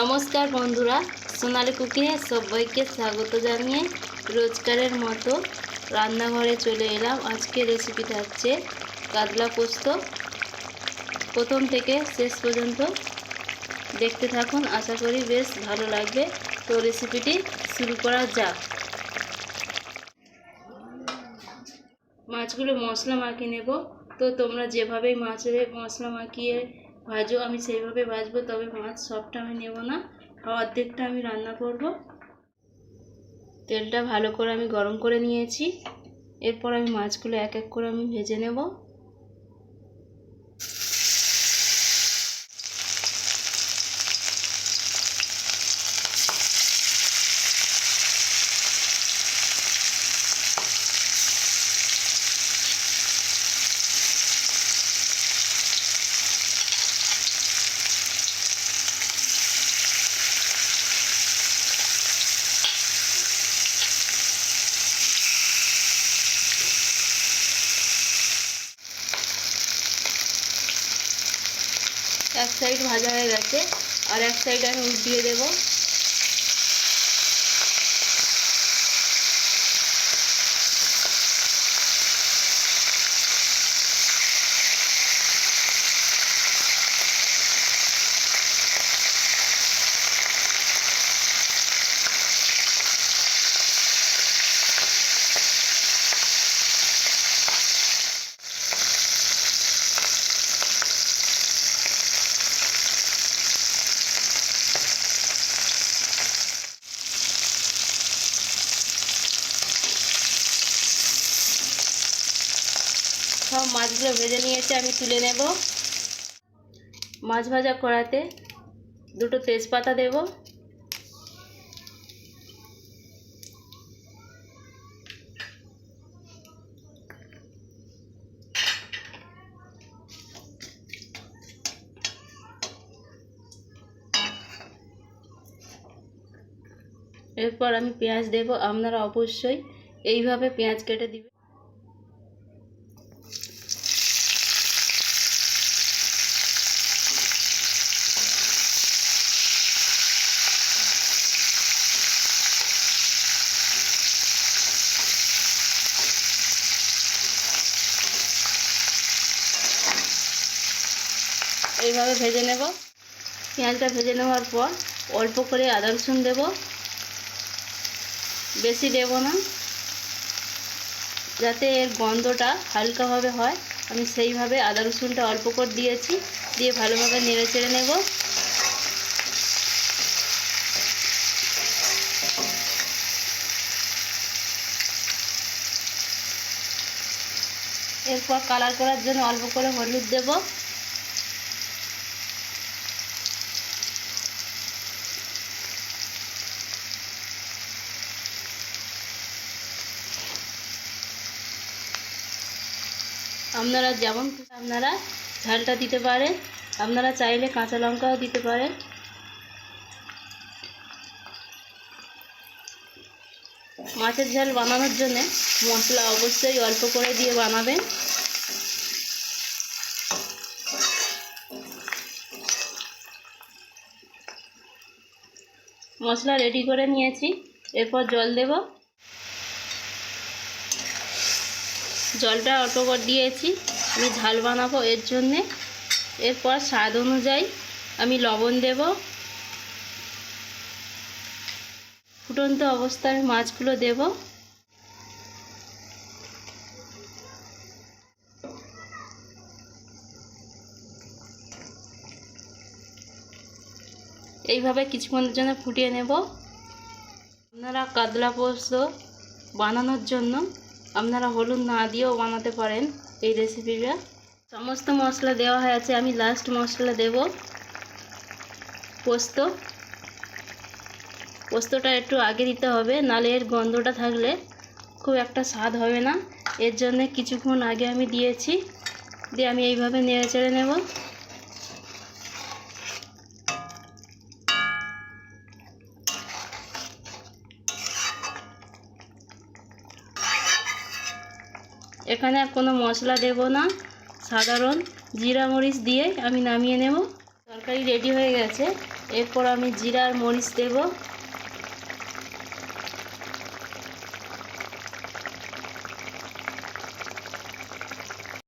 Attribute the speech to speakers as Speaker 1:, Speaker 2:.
Speaker 1: নমস্কার বন্ধুরা, সোনালি কুকিংয়ে সবাইকে স্বাগত জানিয়ে রোজকারের মতো রান্নাঘরে চলে এলাম। আজকে রেসিপিটা হচ্ছে কাতলা পোস্ত। প্রথম থেকে শেষ পর্যন্ত দেখতে থাকুন। আশা করি বেশ ভালো লাগবে। তো রেসিপিটি শুরু করা যাক। মাছগুলো মশলা মাখিয়ে নেব। তো তোমরা যেভাবেই মাছের মশলা মাখিয়ে ভাজো আমি সেইভাবে ভাজবো তবে মাছ সবটা আমি নেব না। অর্ধেকটা আমি রান্না করব। তেলটা ভালো করে আমি গরম করে নিয়েছি। এরপর আমি মাছগুলো এক এক করে আমি ভেজে নেব। এক সাইড ভাজা হয়ে গেছে আর এক সাইড আমি উল্টিয়ে দেবো মাছগুলো ভেজে নিয়েছে, আমি তুলে নেব। মাছ ভাজা কড়াতে দুটো তেজপাতা দেব। এরপর আমি পেঁয়াজ দেব। আপনারা অবশ্যই এইভাবে পেঁয়াজ কেটে দিবেন। এইভাবে ভেজে নেব। পেঁয়াজটা ভেজে নেওয়ার পর অল্প করে আদা রসুন দেব। বেশি দেব না। যাতে এর গন্ধটা হালকাভাবে হয়, আমি সেইভাবে আদা রসুনটা অল্প করে দিয়েছি, দিয়ে ভালোভাবে নেড়ে চেড়ে নেব। এরপর কালার করার জন্য অল্প করে হলুদ দেবো। আপনারা যেমন আপনারা ঝালটা দিতে পারেন, আপনারা চাইলে কাঁচা লঙ্কাও দিতে পারেন। মাছের ঝাল বানানোর জন্য মশলা অবশ্যই অল্প করে দিয়ে বানাবেন। মশলা রেডি করে নিয়েছি। এরপর জল দেব। জলটা অল্প করে দিয়েছি। আমি ঝাল বানাবো এর জন্যে। এরপর স্বাদ অনুযায়ী আমি লবণ দেব। ফুটন্ত অবস্থায় মাছগুলো দেব। এইভাবে কিছুক্ষণের জন্য ফুটিয়ে নেব। আপনারা কাতলা পোস্ত বানানোর জন্য আপনারা হলুদ না দিয়েও বানাতে পারেন এই রেসিপিটা সমস্ত মশলা দেওয়া হয়ে আছে, আমি লাস্ট মশলা দেব। পোস্ত। পোস্তটা একটু আগে দিতে হবে, নালে এর গন্ধটা থাকলে খুব একটা স্বাদ হবে না। এর জন্য কিছুক্ষণ আগে আমি দিয়েছি, দিয়ে আমি এইভাবে নেড়ে চেড়ে নেব। এখানে আর কোনো মশলা দেব না। সাধারণ জিরা মরিচ দিয়ে আমি নামিয়ে নেব। তরকারি রেডি হয়ে গেছে। এরপর আমি জিরা আর মরিচ দেব।